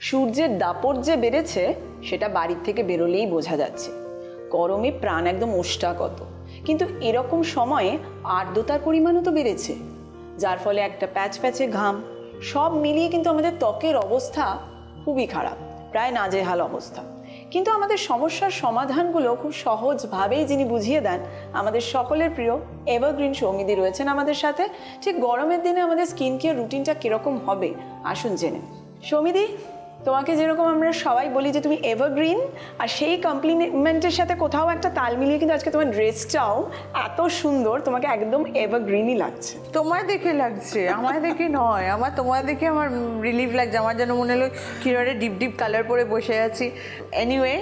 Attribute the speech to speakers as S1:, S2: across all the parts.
S1: সূর্যের দাপট যে বেড়েছে, সেটা বাড়ির থেকে বেরোলেই বোঝা যাচ্ছে। গরমে প্রাণ একদম ওষ্ঠাগত কিন্তু এরকম সময়ে আর্দ্রতার পরিমাণও তো বেড়েছে। যার ফলে একটা প্যাচ প্যাচে ঘাম, সব মিলিয়ে কিন্তু আমাদের ত্বকের অবস্থা খুবই খারাপ, প্রায় নাজেহাল অবস্থা। কিন্তু আমাদের সমস্যার সমাধানগুলো খুব সহজভাবেই যিনি বুঝিয়ে দেন, আমাদের সকলের প্রিয় এভারগ্রিন সৌমিদি রয়েছেন আমাদের সাথে। ঠিক গরমের দিনে আমাদের স্কিন কেয়ার রুটিনটা কীরকম হবে? আসুন জেনে। সৌমিদি তোমাকে যেরকম আমরা সবাই বলি যে তুমি এভারগ্রিন আর সেই কমপ্লিমেন্টের সাথে কোথাও একটা তাল মিলিয়ে কিন্তু আজকে তোমার ড্রেসটাও এত সুন্দর তোমাকে একদম এভারগ্রিনই লাগছে।
S2: তোমায় দেখে লাগছে আমায় দেখে নয় আমার তোমায় দেখে আমার রিলিফ লাগছে আমার যেন মনে হলো কীভাবে ডিপ ডিপ কালার পরে বসে আছি। এনিওয়ে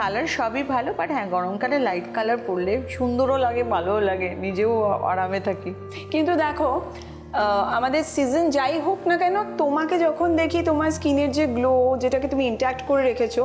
S2: কালার সবই ভালো বাট হ্যাঁ গরমকালে লাইট কালার পরলে সুন্দরও লাগে ভালোও লাগে নিজেও আরামে থাকি।
S1: কিন্তু দেখো আমাদের সিজন যাই হোক না কেন, তোমাকে যখন দেখি তোমার স্কিনের যে গ্লো যেটাকে তুমি ইন্ট্যাক্ট করে রেখেছো,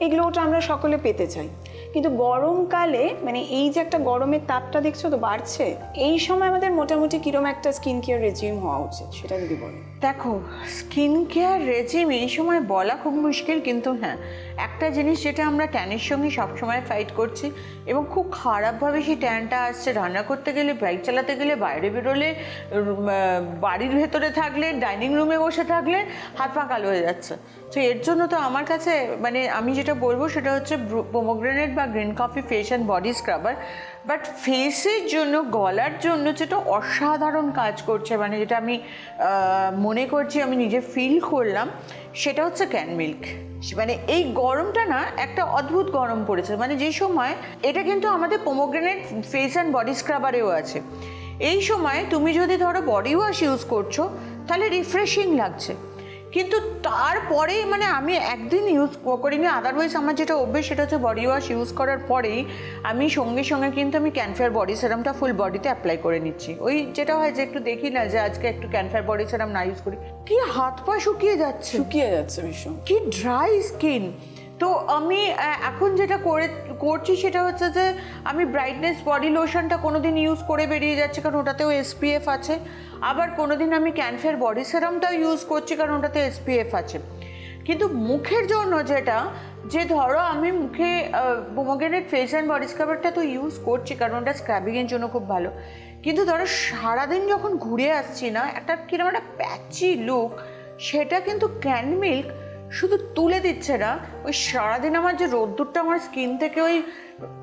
S1: এই গ্লোটা আমরা সকলে পেতে চাই। কিন্তু গরমকালে মানে এই যে একটা গরমের তাপটা দেখছ তো বাড়ছে, এই সময় আমাদের মোটামুটি কিরম একটা স্কিন কেয়ার রেজিম হওয়া উচিত সেটা যদি বলো?
S2: দেখো স্কিন কেয়ার রেজিম এই সময় বলা খুব মুশকিল কিন্তু হ্যাঁ একটা জিনিস যেটা আমরা ট্যানের সঙ্গে সবসময় ফাইট করছি এবং খুব খারাপভাবে সেই ট্যানটা আসছে, রান্না করতে গেলে বাইক চালাতে গেলে, বাইরে বেরোলে বাড়ির ভেতরে থাকলে ডাইনিং রুমে বসে থাকলে, হাত পা কালো হয়ে যাচ্ছে। তো এর জন্য তো আমার কাছে মানে আমি যেটা বলব সেটা হচ্ছে পোমোগ্রেনেট বা green coffee face and body scrubber but ফেসের জন্য, গলার জন্য যেটা অসাধারণ কাজ করছে মানে যেটা আমি মনে করছি, আমি নিজে ফিল করলাম, সেটা হচ্ছে ক্যান মিল্ক মানে এই গরমটা না, একটা অদ্ভুত গরম পড়েছে। মানে যে সময়, এটা কিন্তু আমাদের পোমোগ্রেনেট ফেস অ্যান্ড বডি স্ক্রাবারেও আছে। এই সময় তুমি যদি ধরো বডি ওয়াশ ইউজ করছ, তাহলে রিফ্রেশিং লাগছে। কিন্তু তারপরে মানে আমি একদিন ইউজ করিনি আদারওয়াইজ আমার যেটা অভ্যেস সেটা হচ্ছে বডি ওয়াশ ইউজ করার পরেই আমি সঙ্গে সঙ্গে কিন্তু আমি ক্যানফেয়ার বডি সেরামটা ফুল বডিতে অ্যাপ্লাই করে নিচ্ছি। ওই যেটা হয় যে একটু দেখি না যে আজকে একটু ক্যানফেয়ার বডি সেরাম না ইউজ করি। কি হাত পা শুকিয়ে যাচ্ছে।
S1: শুকিয়ে যাচ্ছে ভীষণ।
S2: কি ড্রাই স্কিন তো আমি এখন যেটা করে, করছি সেটা হচ্ছে যে, আমি ব্রাইটনেস বডি লোশনটা কোনো দিন ইউজ করে বেরিয়ে যাচ্ছে কারণ ওটাতেও এসপিএফ আছে। আবার কোনো দিন আমি ক্যানফের বডি সেরামটাও ইউজ করছি কারণ ওটাতে এসপিএফ আছে। কিন্তু মুখের জন্য যেটা, যে ধরো আমি মুখে বোমোগেনেট ফেস অ্যান্ড বডি স্ক্রাবারটা তো ইউজ করছি কারণ ওটা স্ক্রাবিংয়ের জন্য খুব ভালো। কিন্তু ধরো সারাদিন যখন ঘুরে আসছি না, একটা কীরকম একটা প্যাচি লুক সেটা কিন্তু ক্যান মিল্ক শুধু তুলে দিচ্ছে না ওই সারাদিন আমার যে রোদ্দুরটা আমার স্কিন থেকে ওই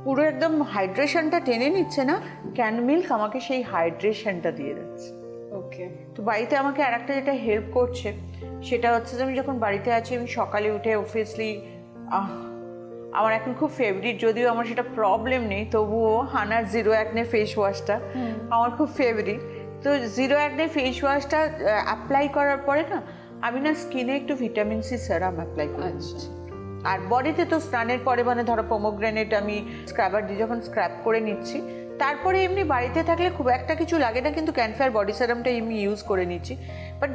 S2: পুরো একদম হাইড্রেশনটা টেনে নিচ্ছে না ক্যান মিল্ক আমাকে সেই হাইড্রেশনটা দিয়ে যাচ্ছে
S1: ওকে।
S2: তো বাড়িতে আমাকে আর একটা যেটা হেল্প করছে সেটা হচ্ছে যে আমি যখন বাড়িতে আছি আমি সকালে উঠে অবভিয়াসলি আমার এখন খুব ফেভারিট যদিও আমার সেটা প্রবলেম নেই তবুও হানার জিরো অ্যাকনে ফেস ওয়াশটা আমার খুব ফেভারিট তো জিরো অ্যাকনে ফেস ওয়াশটা অ্যাপ্লাই করার পরে না আমি না স্কিনে একটু ভিটামিন সি সেরাম অ্যাপ্লাই করে। দিচ্ছি আর বডিতে তো স্নানের পরে মানে ধরো পোমোগ্রেনেট আমি স্ক্রাবার দিয়ে যখন স্ক্র্যাপ করে নিচ্ছি তারপরে এমনি বাড়িতে থাকলে খুব একটা কিছু লাগে না কিন্তু ক্যানফায়ার বডি সেরামটা আমি ইউজ করে নিচ্ছি। বাট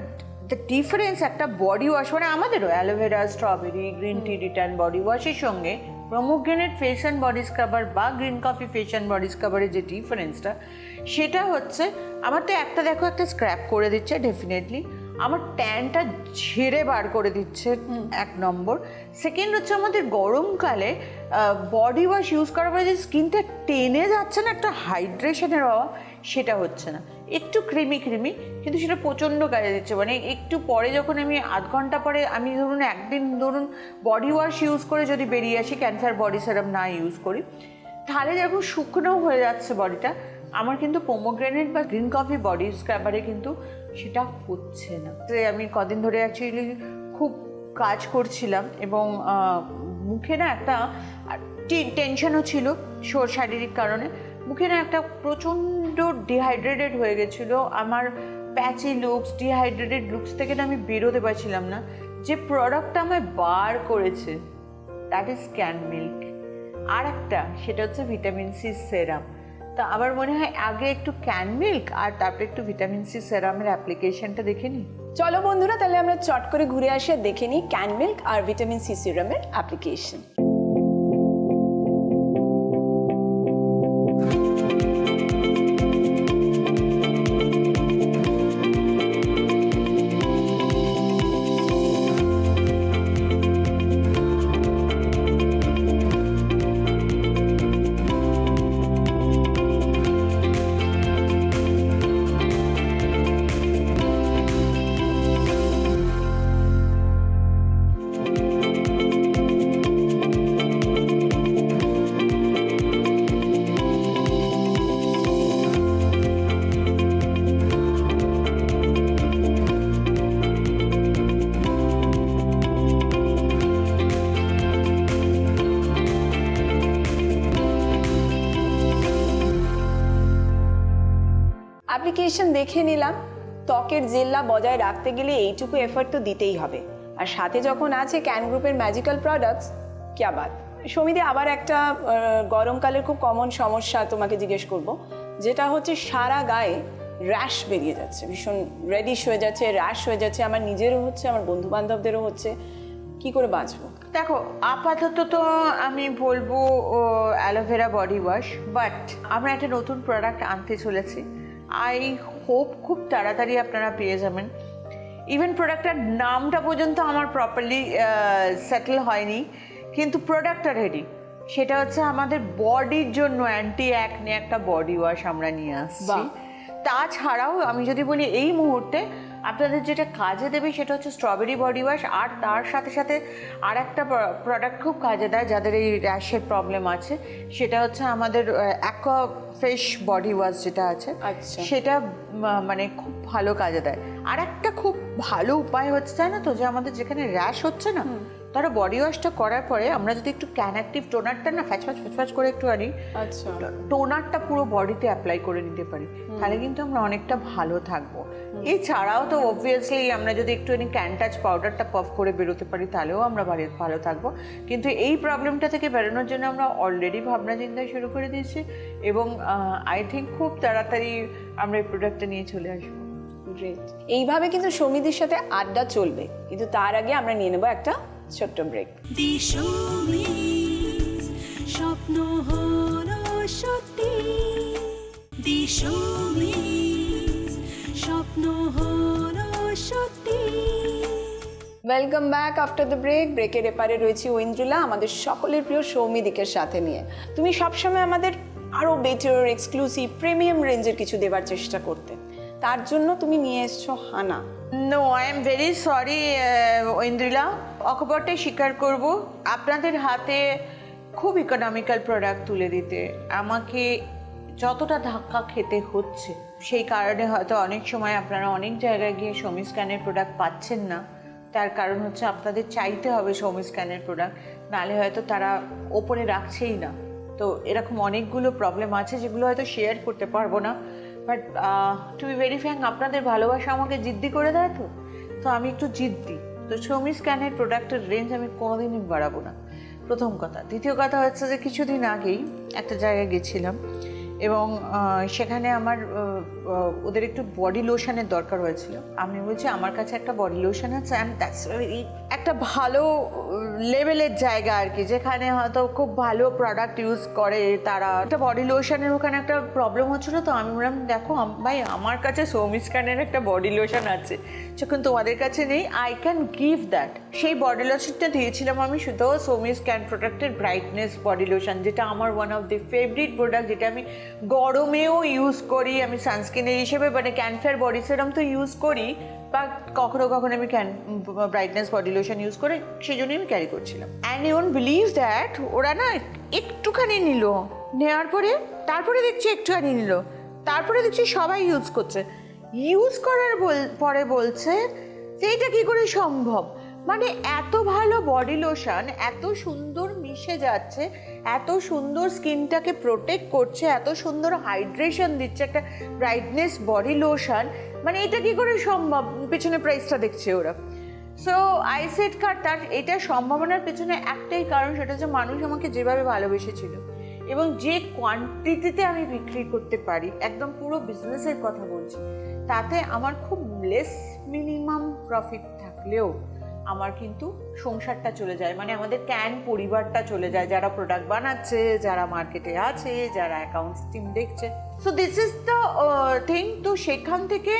S2: দ্য ডিফারেন্স একটা বডি ওয়াশ মানে আমাদেরও aloe vera strawberry green tea return body ওয়াশের সঙ্গে pomegranate face and body scrubber বা green coffee face and body স্ক্রাবারের যে ডিফারেন্সটা সেটা হচ্ছে আমার তো একটা দেখো একটা স্ক্র্যাপ করে দিচ্ছে ডেফিনেটলি আমার ট্যানটা ঝেড়ে বার করে দিচ্ছে এক নম্বর। সেকেন্ড হচ্ছে আমাদের গরমকালে বডি ওয়াশ ইউজ করার পরে যে স্কিনটা টেনে যাচ্ছে না একটা হাইড্রেশনের অভাব সেটা হচ্ছে না। একটু ক্রিমি ক্রিমি কিন্তু সেটা প্রচণ্ড কাজে দিচ্ছে। মানে একটু পরে যখন আমি আধ ঘণ্টা পরে আমি ধরুন একদিন ধরুন বডি ওয়াশ ইউজ করে যদি বেরিয়ে আসি ক্যান্সার বডি সেরাম না ইউজ করি তাহলে যখন শুকনো হয়ে যাচ্ছে বডিটা আমার কিন্তু পোমোগ্রেনেট বা গ্রিন কফি বডি স্ক্রাবারে কিন্তু সেটা হচ্ছে না। আমি কদিন ধরে অ্যাকচুয়ালি খুব কাজ করছিলাম এবং মুখে না একটা টেনশনও ছিল শোর শারীরিক কারণে। মুখে না একটা প্রচণ্ড ডিহাইড্রেটেড হয়ে গেছিল। আমার প্যাচি লুকস ডিহাইড্রেটেড লুকস থেকে না আমি বেরোতে পারছিলাম না। যে প্রোডাক্টটা আমায় বার করেছে দ্যাট ইজ ক্যান মিল্ক আর একটা, সেটা হচ্ছে ভিটামিন সি সেরাম তা আমার মনে হয় আগে একটু ক্যান মিল্ক আর তারপরে একটু ভিটামিন সি সেরামের অ্যাপ্লিকেশনটা দেখে নিই।
S1: চলো বন্ধুরা, তাহলে আমরা চট করে ঘুরে আসি দেখে নিই ক্যান মিল্ক আর ভিটামিন সি সিরামের অ্যাপ্লিকেশন অ্যাপ্লিকেশন দেখে নিলাম। ত্বকের জেল্লা বজায় রাখতে গেলে এইটুকু এফর্ট তো দিতেই হবে। আর সাথে যখন আছে ক্যান গ্রুপের ম্যাজিক্যাল প্রোডাক্টস ক্যা বাত? সমিতি আবার একটা গরমকালের খুব কমন সমস্যা তোমাকে জিজ্ঞেস করব, যেটা হচ্ছে সারা গায়ে র্যাশ বেরিয়ে যাচ্ছে। ভীষণ রেডিশ হয়ে যাচ্ছে র্যাশ হয়ে যাচ্ছে, আমার নিজেরও হচ্ছে, আমার বন্ধু বান্ধবদেরও হচ্ছে। কি করে বাঁচবো?
S2: দেখো, আপাতত তো আমি বলব অ্যালোভেরা বডি ওয়াশ বাট আমরা একটা নতুন প্রোডাক্ট আনতে চলেছি। আই হোপ খুব তাড়াতাড়ি আপনারা পেয়ে যাবেন। ইভেন প্রোডাক্টটার নামটা পর্যন্ত আমার প্রপারলি সেটেল হয়নি। কিন্তু প্রোডাক্টটা রেডি সেটা হচ্ছে আমাদের বডির জন্য অ্যান্টি অ্যাকনে একটা বডি ওয়াশ আমরা নিয়ে আসছি। তাছাড়াও আমি যদি বলি এই মুহূর্তে আপনাদের যেটা কাজে দেবে সেটা হচ্ছে স্ট্রবেরি বডি ওয়াশ আর তার সাথে সাথে আর একটা প্রোডাক্ট খুব কাজে দেয় যাদের এই র্যাশের প্রবলেম আছে সেটা হচ্ছে আমাদের অ্যাকোয়া ফ্রেশ বডি ওয়াশ যেটা আছে
S1: আচ্ছা।
S2: সেটা মানে খুব ভালো কাজে দেয়। আর একটা খুব ভালো উপায় হচ্ছে না তো? যে আমাদের যেখানে র্যাশ হচ্ছে না তারা বডি ওয়াশটা করার পরে আমরা যদি একটু ক্যান অ্যাক্টিভ টোনারটা না ফ্যাচ ফ্যাচ ফ্যাচ ফ্যাচ করে একটু আনি
S1: আচ্ছা।
S2: টোনারটা পুরো বডিতে অ্যাপ্লাই করে নিতে পারি। তাহলে কিন্তু আমরা অনেকটা ভালো থাকব। এছাড়াও তো অবভিয়াসলি আমরা যদি একটুখানি ক্যানটাচ পাউডারটা পফ করে বেরোতে পারি তাহলেও আমরা বাড়ি- ভালো থাকব। কিন্তু এই প্রবলেমটা থেকে বেরোনোর জন্য আমরা অলরেডি ভাবনা চিন্তা শুরু করে দিয়েছি এবং আই থিঙ্ক খুব তাড়াতাড়ি আমরা এই প্রোডাক্টটা নিয়ে চলে আসব।
S1: গ্রেট এইভাবে কিন্তু সমিতির সাথে আড্ডা চলবে। কিন্তু তার আগে আমরা নিয়ে নেব একটা ছোট্ট ব্রেক
S3: স্বপ্ন হলো সত্যি। স্বপ্ন হলো সত্যি।
S1: Welcome back after the break ব্রেকের এপারে রয়েছি ঐন্দ্রিলা আমাদের সকলের প্রিয় সৌমিদিকের সাথে নিয়ে। তুমি সবসময় আমাদের আরও বেটার এক্সক্লুসিভ প্রিমিয়াম রেঞ্জের কিছু দেবার চেষ্টা করতে। তার জন্য তুমি নিয়ে এসছো Hana.
S2: No I am very sorry Aindrila অকপটে স্বীকার করব, আপনাদের হাতে খুব ইকোনমিক্যাল প্রোডাক্ট তুলে দিতে। আমাকে যতটা ধাক্কা খেতে হচ্ছে, সেই কারণে হয়তো অনেক সময় আপনারা অনেক জায়গায় গিয়ে সমি স্ক্যানের প্রোডাক্ট পাচ্ছেন না। তার কারণ হচ্ছে আপনাদের চাইতে হবে সমি স্ক্যানের প্রোডাক্ট নাহলে হয়তো তারা ওপরে রাখছেই না। তো এরকম অনেকগুলো প্রবলেম আছে, যেগুলো হয়তো শেয়ার করতে পারব না। But to be very frank আপনাদের ভালোবাসা আমাকে জিদ্দি করে দেয় তো? তো আমি একটু জিদ্দি। তো সৌমি স্ক্যানের প্রোডাক্টের রেঞ্জ আমি কোনোদিনই বাড়াবো না। প্রথম কথা। দ্বিতীয় কথা হচ্ছে যে কিছুদিন আগেই একটা জায়গায় গেছিলাম। এবং সেখানে আমার ওদের একটু বডি লোশনের দরকার হয়েছিল। আমি বলছি, আমার কাছে একটা বডি লোশন আছে অ্যান্ড দ্যাটস একটা ভালো লেভেলের জায়গা আর কি, যেখানে হয়তো খুব ভালো প্রোডাক্ট ইউজ করে তারা। একটা বডি লোশনের ওখানে একটা প্রবলেম হচ্ছিল তো আমি বললাম, দেখো ভাই, আমার কাছে সৌমিস্কানের একটা বডি লোশন আছে। যখন তোমাদের কাছে নেই? আই ক্যান গিভ দ্যাট সেই বডি লোশনটা দিয়েছিলাম আমি শুধু সৌমি ক্যান প্রোডাক্টের ব্রাইটনেস বডি লোশন যেটা আমার one of the favourite product যেটা আমি গরমেও ইউজ করি, আমি সানস্ক্রিনের হিসেবে মানে ক্যানফেয়ার বডি সেরাম তো ইউজ করি বা কখনো কখনো আমি can brightness body lotion use করে সেই জন্যই আমি ক্যারি করছিলাম। অ্যান্ড ইউন বিলিভ দ্যাট ওরা না একটুখানি নিল নেওয়ার পরে, তারপরে দেখছি একটুখানি নিল, তারপরে দেখছি সবাই ইউজ করছে। ইউজ করার বল- পরে বলছে যে, এটা কি করে সম্ভব? মানে এত ভালো বডি লোশন এত সুন্দর মিশে যাচ্ছে, এত সুন্দর স্কিনটাকে প্রোটেক্ট করছে, এত সুন্দর হাইড্রেশন দিচ্ছে, একটা ব্রাইটনেস বডি লোশন মানে এটা কি করে সম্ভব? পেছনে প্রাইসটা দেখছে ওরা। সো আই সেট কার তার এটা সম্ভাবনার পেছনে একটাই কারণ, সেটা হচ্ছে মানুষ আমাকে যেভাবে ভালোবেসেছিল এবং যে কোয়ান্টিটিতে আমি বিক্রি করতে পারি, একদম পুরো বিজনেসের কথা বলছি, তাতে আমার খুব লেস মিনিমাম প্রফিট থাকলেও আমার কিন্তু সংসারটা চলে যায়। মানে আমাদের ক্যান পরিবারটা চলে যায়। যারা প্রোডাক্ট বানাচ্ছে, যারা মার্কেটে আছে, যারা অ্যাকাউন্টস টিম দেখছে। So this is the thing তো সেখান থেকে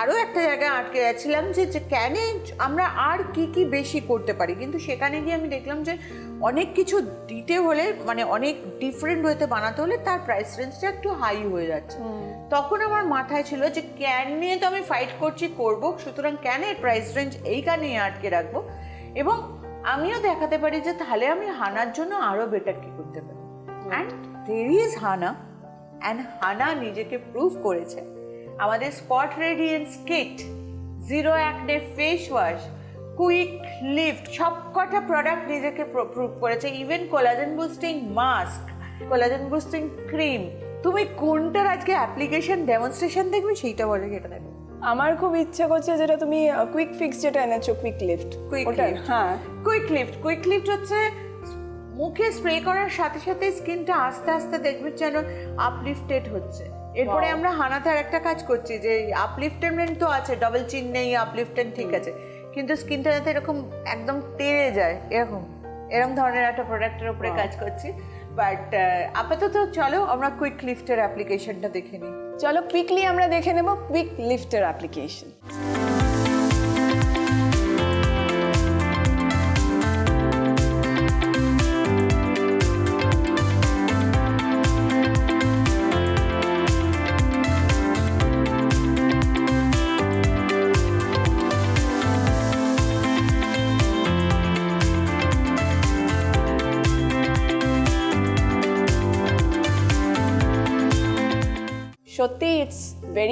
S2: আরও একটা জায়গায় আটকে গেছিলাম যে যে ক্যানে আমরা আর কি কি বেশি করতে পারি? কিন্তু সেখানে গিয়ে আমি দেখলাম যে অনেক কিছু দিতে হলে মানে অনেক ডিফারেন্ট হতে বানাতে হলে তার প্রাইস রেঞ্জটা একটু হাই হয়ে যাচ্ছে। তখন আমার মাথায় ছিল যে ক্যান নিয়ে তো আমি ফাইট করছি করব সুতরাং ক্যানের প্রাইস রেঞ্জ এইখানেই আটকে রাখব। এবং আমিও দেখাতে পারি যে তাহলে আমি হানার জন্য আরও বেটার কি করতে পারি। And there is Hana and Hana নিজেকে প্রুভ করেছে। আমাদের spot radiance kit zero acne face wash quick lift সব কটা প্রোডাক্ট নিজেকে প্রুভ করেছে। Even collagen boosting mask collagen boosting cream তুমি কোনটার আজকে অ্যাপ্লিকেশন ডেমনস্ট্রেশন দেখবে সেইটা বলে যেটা দেখো।
S1: আমার খুব ইচ্ছে করছে যেটা তুমি কুইক ফিক্স যেটা এনেছো কুইক লিফট
S2: কুইক
S1: হ্যাঁ।
S2: কুইক লিফট কুইক লিফট হচ্ছে মুখে স্প্রে করার সাথে সাথে স্কিনটা আস্তে আস্তে দেখবে যেন আপলিফটেড হচ্ছে। এরপরে আমরা হানাতে আর একটা কাজ করছি যে আপলিফটেডমেন্ট তো আছে ডবল চিন নেই আপলিফটেড ঠিক আছে। কিন্তু স্কিনটা যাতে এরকম একদম তেড়ে যায় এরকম। এরকম ধরনের একটা প্রোডাক্টের উপরে কাজ করছি। বাট আপাতত চলো আমরা কুইক লিফটের অ্যাপ্লিকেশনটা দেখে নিই।
S1: চলো কুইকলি আমরা দেখে নেব কুইক লিফটের অ্যাপ্লিকেশন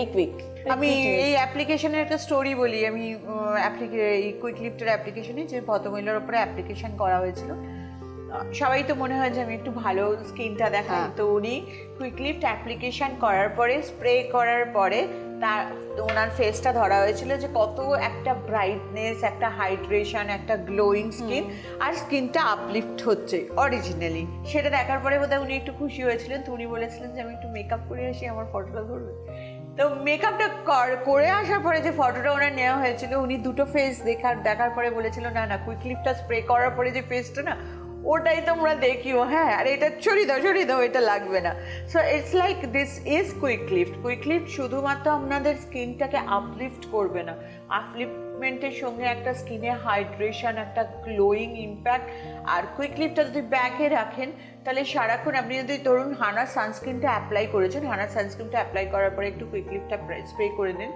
S1: ভেরি কুইক
S2: আমি এই অ্যাপ্লিকেশনের একটা স্টোরি বলি। আমি এই কুইক লিফটের অ্যাপ্লিকেশনে যে ভদ্রমহিলার উপরে অ্যাপ্লিকেশন করা হয়েছিল। সবাই তো মনে হয় যে আমি একটু ভালো স্কিনটা দেখাই।
S1: হ্যাঁ।
S2: তো উনি কুইক লিফট অ্যাপ্লিকেশন করার পরে স্প্রে করার পরে তার ওনার ফেসটা ধরা হয়েছিল যে কত একটা ব্রাইটনেস একটা হাইড্রেশন একটা গ্লোয়িং স্কিন আর স্কিনটা আপলিফট হচ্ছে অরিজিনালি সেটা দেখার পরে বোধহয় উনি একটু খুশি হয়েছিলেন। তো উনি বলেছিলেন যে আমি একটু মেকআপ করে আসি আমার ফটোটা ধরবে তো মেকআপটা করে আসার পরে যে ফটোটা ওনার নেওয়া হয়েছিল, উনি দুটো ফেস দেখার দেখার পরে বলেছিল, না না কুইক লিপটা স্প্রে করার পরে যে ফেসটা না ওটাই তোমরা দেখিও হ্যাঁ? আর এটা ছড়িয়ে দাও ছড়িয়ে দাও, এটা লাগবে না। So it's like this is quick lift quick lift শুধুমাত্র আপনাদের স্কিনটাকে আপলিফট করবে না। আপলিফটমেন্টের সঙ্গে একটা স্কিনে হাইড্রেশন একটা গ্লোয়িং ইম্প্যাক্ট আর কুইক লিফটটা যদি ব্যাগে রাখেন, তাহলে সারাক্ষণ আপনি যদি ধরুন হানার সানস্ক্রিনটা অ্যাপ্লাই করেছেন, হানার সানস্ক্রিনটা অ্যাপ্লাই করার পরে একটু কুইক লিফটটা স্প্রে করে নিন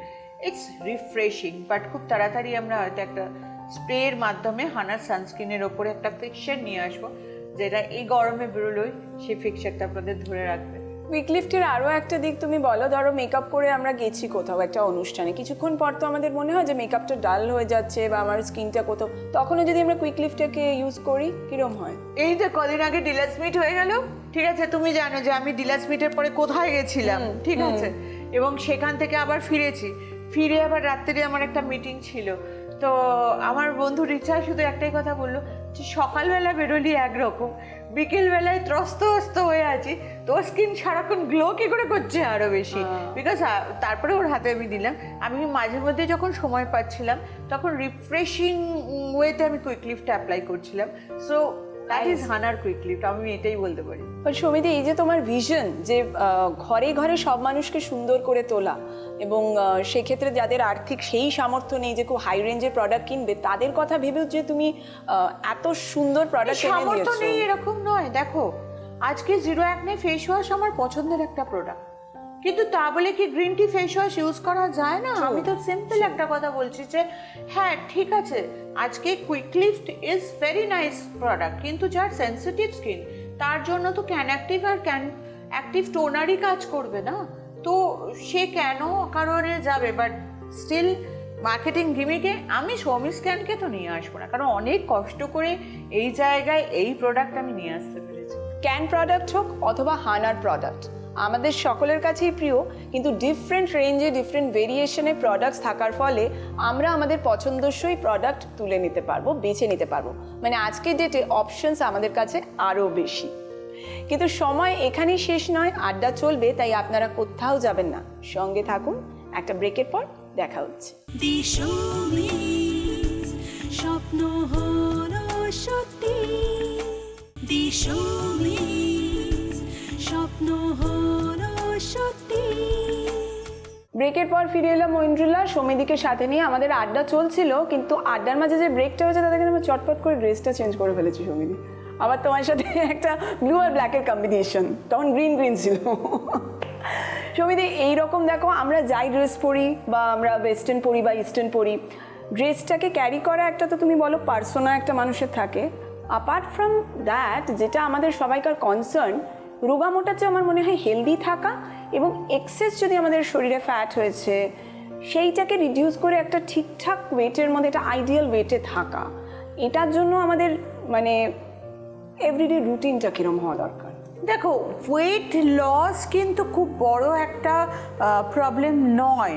S2: ইটস রিফ্রেশিং বাট খুব তাড়াতাড়ি আমরা হয়তো একটা স্প্রের মাধ্যমে হানার সানস্ক্রিনের ওপরে একটা ফিক্সার নিয়ে আসব যেটা এই গরমে বেরোলোই সেই ফিক্সারটা আপনাদের ধরে রাখবে।
S1: কুইক লিফটের আরও একটা দিক তুমি বলো ধরো মেকআপ করে আমরা গেছি কোথাও একটা অনুষ্ঠানে। কিছুক্ষণ পর তো আমাদের মনে হয় যে মেকআপটা ডাল হয়ে যাচ্ছে বা আমার স্কিনটা কোথাও তখনও যদি আমরা কুইক লিফটটাকে ইউজ করি কিরম হয়?
S2: এই যে কদিন আগে ডিলাস মিট হয়ে গেল ঠিক আছে তুমি জানো যে আমি ডিলাস মিটের পরে কোথায় গেছিলাম ঠিক আছে? এবং সেখান থেকে আবার ফিরেছি। ফিরে আবার রাত্রে আমার একটা মিটিং ছিল। তো আমার বন্ধু রিচা শুধু একটাই কথা বলল যে সকালবেলা বেরোলি একরকম বিকেলবেলায় ত্রস্ত অস্ত হয়ে আছি তোর স্কিন সারাক্ষণ গ্লো কি করে করছে আরও বেশি? বিকজ তারপরে ওর হাতে আমি দিলাম। আমি মাঝে মধ্যে যখন সময় পাচ্ছিলাম তখন রিফ্রেশিং ওয়েতে আমি কুইক লিফট অ্যাপ্লাই করছিলাম। সো দ্যাট ইজ হানার কুইক লিফট আমি এটাই বলতে পারি।
S1: বাট সমিতি এই যে তোমার ভিশন যে ঘরে ঘরে সব মানুষকে সুন্দর করে তোলা এবং সেক্ষেত্রে যাদের আর্থিক সেই সামর্থ্য নেই যে খুব হাই রেঞ্জের প্রোডাক্ট কিনবে তাদের কথা ভেবেও যে তুমি এত সুন্দর প্রোডাক্ট
S2: সামর্থ্য নেই এরকম নয়। দেখো আজকে জিরো অ্যাকনে ফেস ওয়াশ আমার পছন্দের একটা প্রোডাক্ট কিন্তু তা বলে কি green tea face wash use করা যায় না? আমি তো সিম্পল একটা কথা বলছি যে হ্যাঁ ঠিক আছে আজকে quick lift is very nice product কিন্তু যার সেন্সিটিভ স্কিন তার জন্য তো ক্যান অ্যাক্টিভ আর ক্যান অ্যাক্টিভ টোনারই কাজ করবে না। তো সে কেন কারণে যাবে? বাট স্টিল মার্কেটিং গিমিকে আমি সৌমি স্ক্যানকে তো নিয়ে আসব না কারণ অনেক কষ্ট করে এই জায়গায় এই প্রোডাক্ট আমি নিয়ে আসতে পেরেছি।
S1: ক্যান প্রোডাক্ট হোক অথবা হানার প্রোডাক্ট আমাদের সকলের কাছেই প্রিয়, কিন্তু ডিফারেন্ট রেঞ্জে ডিফারেন্ট ভেরিয়েশনের প্রোডাক্টস থাকার ফলে আমরা আমাদের পছন্দসই প্রোডাক্ট তুলে নিতে পারব, বেছে নিতে পারব। মানে আজকের ডেটে অপশনস আমাদের কাছে আরও বেশি। কিন্তু সময় এখানেই শেষ নয়, আড্ডা চলবে, তাই আপনারা কোথাও যাবেন না। সঙ্গে থাকুন, একটা ব্রেকের পর দেখা হচ্ছে।
S3: স্বপ্ন হলো সত্যি। স্বপ্ন হলো সত্যি।
S1: ব্রেকের পর ফিরে এলাম ঐন্দ্রুল্লাহ সমিদিকে সাথে নিয়ে আমাদের আড্ডা চলছিল, কিন্তু আড্ডার মাঝে যে ব্রেকটা হয়েছে কিন্তু আমরা চটপট করে ড্রেসটা চেঞ্জ করে ফেলেছি সমিদি। আবার তোমার সাথে একটা ব্লু আর ব্ল্যাকের কম্বিনেশন তখন গ্রিন গ্রিন ছিল। সমিদি, এইরকম দেখো, আমরা যাই ড্রেস পরি বা আমরা ওয়েস্টার্ন পরি বা ইস্টার্ন পরি ড্রেসটাকে ক্যারি করা একটা তো তুমি বলো পার্সোনা একটা মানুষের থাকে। অ্যাপার্ট ফ্রম দ্যাট যেটা আমাদের সবাইকার কনসার্ন রোগামোটার চেয়ে আমার মনে হয় হেলদি থাকা এবং এক্সেস যদি আমাদের শরীরে ফ্যাট হয়েছে, সেইটাকে রিডিউস করে একটা ঠিকঠাক ওয়েটের মধ্যে, একটা আইডিয়াল ওয়েটে থাকা, এটার জন্য আমাদের মানে এভরিডে রুটিনটা কীরকম হওয়া দরকার?
S2: দেখো ওয়েট লস কিন্তু খুব বড় একটা প্রবলেম নয়।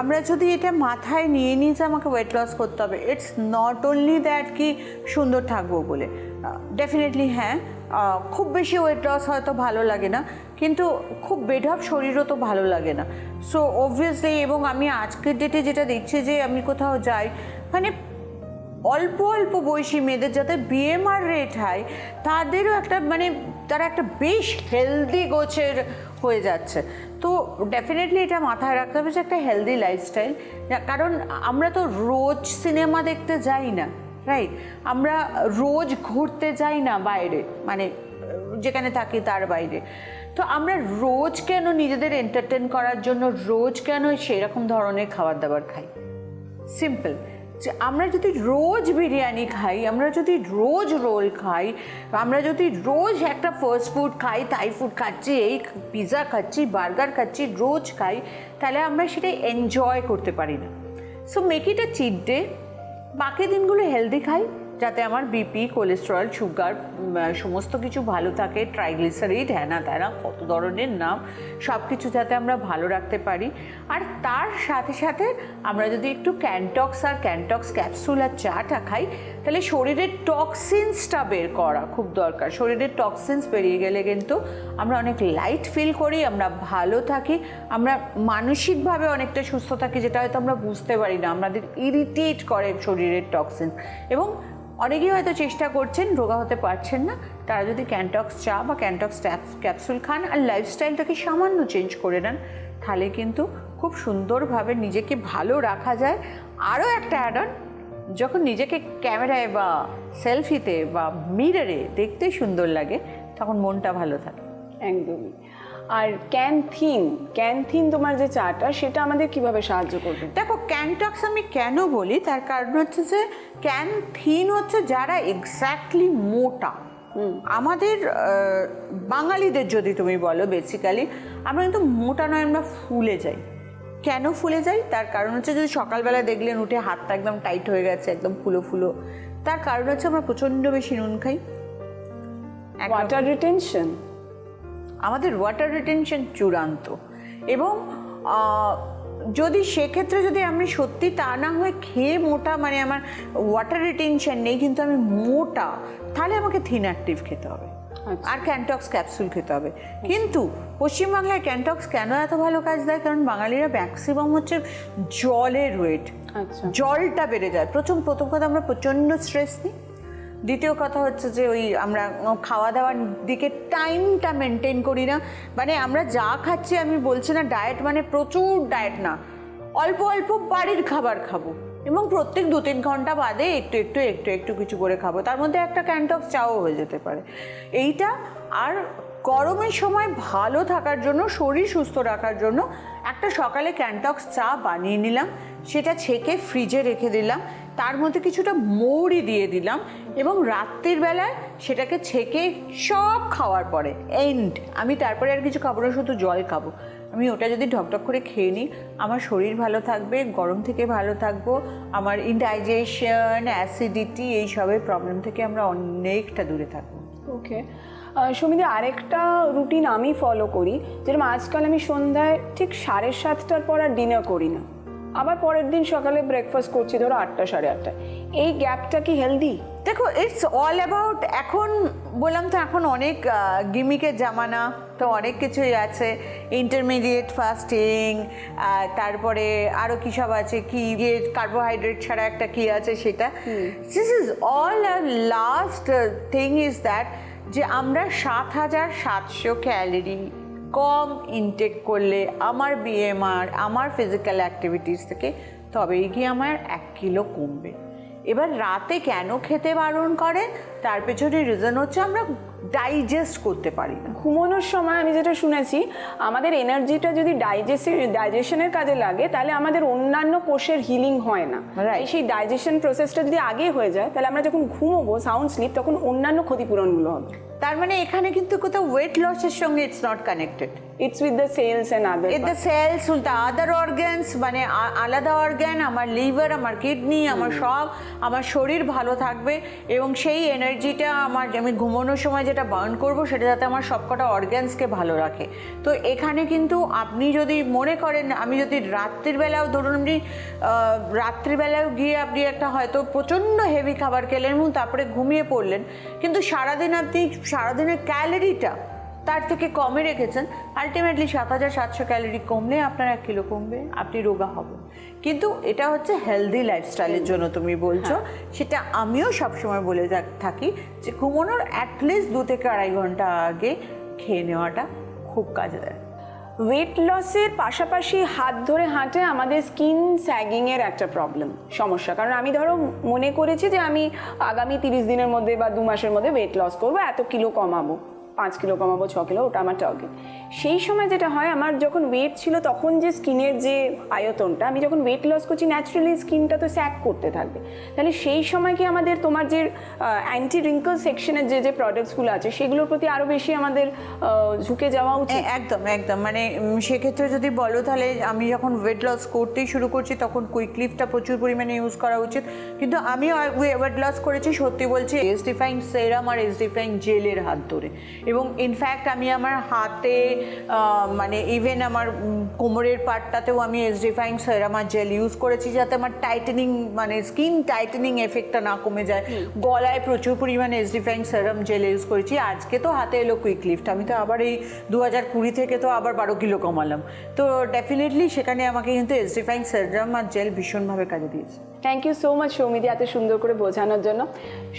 S2: আমরা যদি এটা মাথায় নিয়ে নিই যে আমাকে ওয়েট লস করতে হবে ইটস নট অনলি দ্যাট কি সুন্দর থাকব বলে। ডেফিনেটলি হ্যাঁ খুব বেশি ওয়েট লস হয়তো ভালো লাগে না, কিন্তু খুব বেঢপ শরীরও তো ভালো লাগে না। সো অবভিয়াসলি এবং আমি আজকের ডেটে যেটা দেখছি যে আমি কোথাও যাই মানে অল্প অল্প বয়সী মেয়েদের যাদের বিএমআর রেট হয় তাদেরও একটা মানে তারা একটা বেশ হেলদি গোছের হয়ে যাচ্ছে। তো ডেফিনেটলি এটা মাথায় রাখতে হবে যে একটা হেলদি লাইফস্টাইল কারণ আমরা তো রোজ সিনেমা দেখতে যাই না। রাইট আমরা রোজ ঘুরতে যাই না বাইরে মানে যেখানে থাকি তার বাইরে। তো আমরা রোজ কেন নিজেদের এন্টারটেন করার জন্য রোজ কেন সেরকম ধরনের খাবার দাবার খাই? সিম্পল যে আমরা যদি রোজ বিরিয়ানি খাই, আমরা যদি রোজ রোল খাই, আমরা যদি রোজ একটা ফার্স্ট ফুড খাই থাই ফুড খাচ্ছি, এই পিৎজা খাচ্ছি বার্গার খাচ্ছি, রোজ খাই, তাহলে আমরা সেটা এনজয় করতে পারি না। So make it a cheat day বাকি দিনগুলো হেলদি খাই। যাতে আমার বিপি কোলেস্টেরল সুগার সমস্ত কিছু ভালো থাকে ট্রাইগ্লিসারিড হ্যানা ত্যানা কত ধরনের নাম সব কিছু যাতে আমরা ভালো রাখতে পারি। আর তার সাথে সাথে আমরা যদি একটু ক্যান্টক্স আর ক্যান্টক্স ক্যাপসুল আর চাটা খাই, তাহলে শরীরের টক্সিনসটা বের করা খুব দরকার। শরীরের টক্সিনস বেরিয়ে গেলে কিন্তু আমরা অনেক লাইট ফিল করি, আমরা ভালো থাকি, আমরা মানসিকভাবে অনেকটা সুস্থ থাকি, যেটা হয়তো আমরা বুঝতে পারি না। আমাদের ইরিটেট করে শরীরের টক্সিন এবং অনেকেই হয়তো চেষ্টা করছেন, রোগা হতে পারছেন না। তারা যদি ক্যান্টক্স চা বা ক্যান্টক্স ক্যাপসুল খান আর লাইফস্টাইলটাকে সামান্য চেঞ্জ করে নেন, তাহলে কিন্তু খুব সুন্দরভাবে নিজেকে ভালো রাখা যায়। আরও একটা অ্যাড অন যখন নিজেকে ক্যামেরায় বা সেলফিতে বা মিররে দেখতে সুন্দর লাগে, তখন মনটা ভালো থাকে।
S1: একদমই। আর ক্যানথিন ক্যানথিন তোমার যে চাটা সেটা আমাদের কীভাবে সাহায্য করবে?
S2: দেখো ক্যানটক্স আমি কেন বলি? তার কারণ হচ্ছে যে ক্যান থিন হচ্ছে যারা এক্স্যাক্টলি মোটা। আমাদের বাঙালিদের যদি তুমি বলো বেসিক্যালি আমরা কিন্তু মোটা নয় আমরা ফুলে যাই। কেন ফুলে যাই? তার কারণ হচ্ছে যদি সকালবেলা দেখলেন উঠে হাতটা একদম টাইট হয়ে গেছে একদম ফুলো ফুলো তার কারণ হচ্ছে আমরা প্রচণ্ড বেশি নুন খাই।
S1: ওয়াটার রিটেনশন
S2: আমাদের ওয়াটার রিটেনশন চূড়ান্ত। এবং যদি সেক্ষেত্রে যদি আমি সত্যি তা না হয়ে খেয়ে মোটা মানে আমার ওয়াটার রিটেনশন নেই কিন্তু আমি মোটা তাহলে আমাকে থিন অ্যাক্টিভ খেতে হবে।
S1: আচ্ছা।
S2: আর ক্যান্টক্স ক্যাপসুল খেতে হবে। কিন্তু পশ্চিমবাংলায় ক্যান্টক্স কেন এত ভালো কাজ দেয়? কারণ বাঙালিরা ম্যাক্সিমাম হচ্ছে জলের ওয়েট
S1: আচ্ছা।
S2: জলটা বেড়ে যায়। প্রথম প্রথম কথা আমরা প্রচণ্ড স্ট্রেস নিই। দ্বিতীয় কথা হচ্ছে যে ওই আমরা খাওয়া দাওয়ার দিকে টাইমটা মেনটেন করি না। মানে আমরা যা খাচ্ছি আমি বলছি না ডায়েট মানে প্রচুর ডায়েট না। অল্প অল্প বাড়ির খাবার খাব এবং প্রত্যেক দু তিন ঘণ্টা বাদে একটু একটু একটু একটু কিছু করে খাব। তার মধ্যে একটা ক্যান্টক্স চাও হয়ে যেতে পারে। এইটা আর গরমের সময় ভালো থাকার জন্য, শরীর সুস্থ রাখার জন্য একটা সকালে ক্যান্টক্স চা বানিয়ে নিলাম। সেটা ছেঁকে ফ্রিজে রেখে দিলাম। তার মধ্যে কিছুটা মৌরি দিয়ে দিলাম এবং রাত্রির বেলায় সেটাকে ছেঁকে সব খাওয়ার পরে এন্ড আমি তারপরে আর কিছু খাব না, শুধু জল খাব। আমি ওটা যদি ঢকঢক করে খেয়ে নিই, আমার শরীর ভালো থাকবে, গরম থেকে ভালো থাকব, আমার ইনডাইজেশন অ্যাসিডিটি এইসবের প্রবলেম থেকে আমরা অনেকটা দূরে থাকব।
S1: ওকে। সমিতি আরেকটা রুটিন আমি ফলো করি, যেরকম আজকাল আমি সন্ধ্যায় ঠিক সাড়ে সাতটার পর আর ডিনার করি না। আবার পরের দিন সকালে ব্রেকফাস্ট করছি ধরো আটটা সাড়ে আটটা এই গ্যাপটা কি হেলদি
S2: দেখো ইটস অল অ্যাবাউট এখন বললাম তো এখন অনেক গিমিকের জামানা তো অনেক কিছুই আছে। ইন্টারমিডিয়েট ফাস্টিং তারপরে আরও কী সব আছে কি যে কার্বোহাইড্রেট ছাড়া একটা কি আছে সেটা। This is all last thing is that যে আমরা সাত হাজার সাতশো ক্যালোরি কম ইনটেক করলে আমার বিএমআর আমার ফিজিক্যাল অ্যাক্টিভিটিস থেকে তবেই গিয়ে আমার এক কিলো কমবে। এবার রাতে কেন খেতে বারণ করে? তার পেছনে রিজন হচ্ছে আমরা ডাইজেস্ট করতে পারি না।
S1: ঘুমানোর সময় আমি যেটা শুনেছি আমাদের এনার্জিটা যদি ডাইজেসি ডাইজেশনের কাজে লাগে তাহলে আমাদের অন্যান্য কোষের হিলিং হয় না. সেই ডাইজেশন প্রসেসটা যদি আগে হয়ে যায় তাহলে আমরা যখন ঘুমোবো সাউন্ড স্লিপ তখন অন্যান্য ক্ষতিপূরণগুলো হবে।
S2: তার মানে এখানে কিন্তু কোথাও ওয়েট লসের সঙ্গে it's not connected
S1: it's with the cells and other
S2: at the cells the other organs মানে আলাদা অর্গ্যান আমার লিভার আমার কিডনি আমার সব আমার শরীর ভালো থাকবে এবং সেই এনার্জিটা আমার আমি ঘুমানোর সময় যেটা বার্ন করব সেটা যাতে আমার সবকটা অর্গ্যানসকে ভালো রাখে। তো এখানে কিন্তু আপনি যদি মনে করেন আমি যদি রাত্রির বেলাও ধরুন আপনি আহ, রাত্রিবেলাও গিয়ে আপনি একটা হয়তো প্রচণ্ড হেভি খাবার খেলেন এবং তারপরে ঘুমিয়ে পড়লেন কিন্তু সারাদিন আপনি সারাদিনের ক্যালোরিটা তার থেকে কমে রেখেছেন আলটিমেটলি সাত হাজার সাতশো ক্যালোরি কমলে আপনার এক কিলো কমবে আপনি রোগা হবেন। কিন্তু এটা হচ্ছে হেলদি লাইফস্টাইলের জন্য তুমি বলছো। সেটা আমিও সবসময় বলে থাকি যে ঘুমানোর অ্যাটলিস্ট দু থেকে আড়াই ঘণ্টা আগে খেয়ে নেওয়াটা খুব কাজে দেয়।
S1: ওয়েট লসের পাশাপাশি হাত ধরে হাঁটে আমাদের স্কিন স্যাগিংয়ের একটা প্রবলেম সমস্যা। কারণ আমি ধরো মনে করেছি যে আমি আগামী তিরিশ দিনের মধ্যে বা দু মাসের মধ্যে ওয়েট লস করব এত কিলো কমাবো। পাঁচ কিলো কমাবো, ছ কিলো, ওটা আমার টার্গেট সেই সময় যেটা হয়, আমার যখন ওয়েট ছিল তখন যে স্কিনের যে আয়তনটা, আমি যখন ওয়েট লস করছি ন্যাচারালি স্কিনটা তো স্যাক করতে থাকবে। তাহলে সেই সময় কি আমাদের তোমার যে অ্যান্টি রিঙ্কল সেকশনের যে যে প্রোডাক্টসগুলো আছে, সেগুলোর প্রতি আরও বেশি আমাদের ঝুঁকে যাওয়া উচিত?
S2: একদম একদম। মানে সেক্ষেত্রে যদি বলো তাহলে আমি যখন ওয়েট লস করতেই শুরু করছি, তখন কুইকলিফটা প্রচুর পরিমাণে ইউজ করা উচিত। কিন্তু আমি ওয়েট লস করেছি, সত্যি বলছি এসডিফাইং সেরাম আর এসডিফাইং জেলের হাত ধরে। এবং ইনফ্যাক্ট আমি আমার হাতে মানে ইভেন আমার কোমরের পার্টটাতেও আমি এসডিফাইং সেরাম আর জেল ইউজ করেছি যাতে আমার টাইটেনিং মানে স্কিন টাইটেনিং এফেক্টটা না কমে যায়। গলায় প্রচুর পরিমাণে এসডিফাইং সেরাম জেল ইউজ করেছি। আজকে তো হাতে এলো কুইক লিফট আমি তো আবার এই দু হাজার কুড়ি থেকে তো আবার বারো কিলো কমালাম। তো ডেফিনেটলি সেখানে আমাকে কিন্তু এসডিফাইং সেরাম আর জেল ভীষণভাবে কাজে দিয়েছে।
S1: থ্যাংক ইউ সো মাচ সৌমিদি এত সুন্দর করে বোঝানোর জন্য।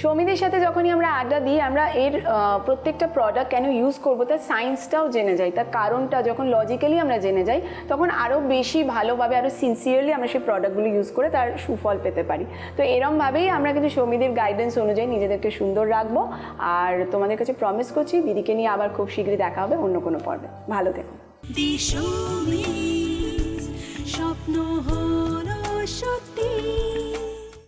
S1: সৌমিদির সাথে যখনই আমরা আড্ডা দিই, আমরা এর প্রত্যেকটা প্রোডাক্ট কেন ইউজ করব, তার সায়েন্সটাও জেনে যাই, তার কারণটা যখন লজিক্যালি আমরা জেনে যাই, তখন আরও বেশি ভালোভাবে আরও সিনসিয়ারলি আমরা সেই প্রোডাক্টগুলো ইউজ করে তার সুফল পেতে পারি। তো এরমভাবেই আমরা কিন্তু সৌমিদির গাইডেন্স অনুযায়ী নিজেদেরকে সুন্দর রাখব। আর তোমাদের কাছে প্রমিস করছি, দিদিকে নিয়ে আবার খুব শীঘ্রই দেখা হবে অন্য কোনো পর্বে। ভালো থেকো।
S3: স্বপ্ন হলো সত্যি।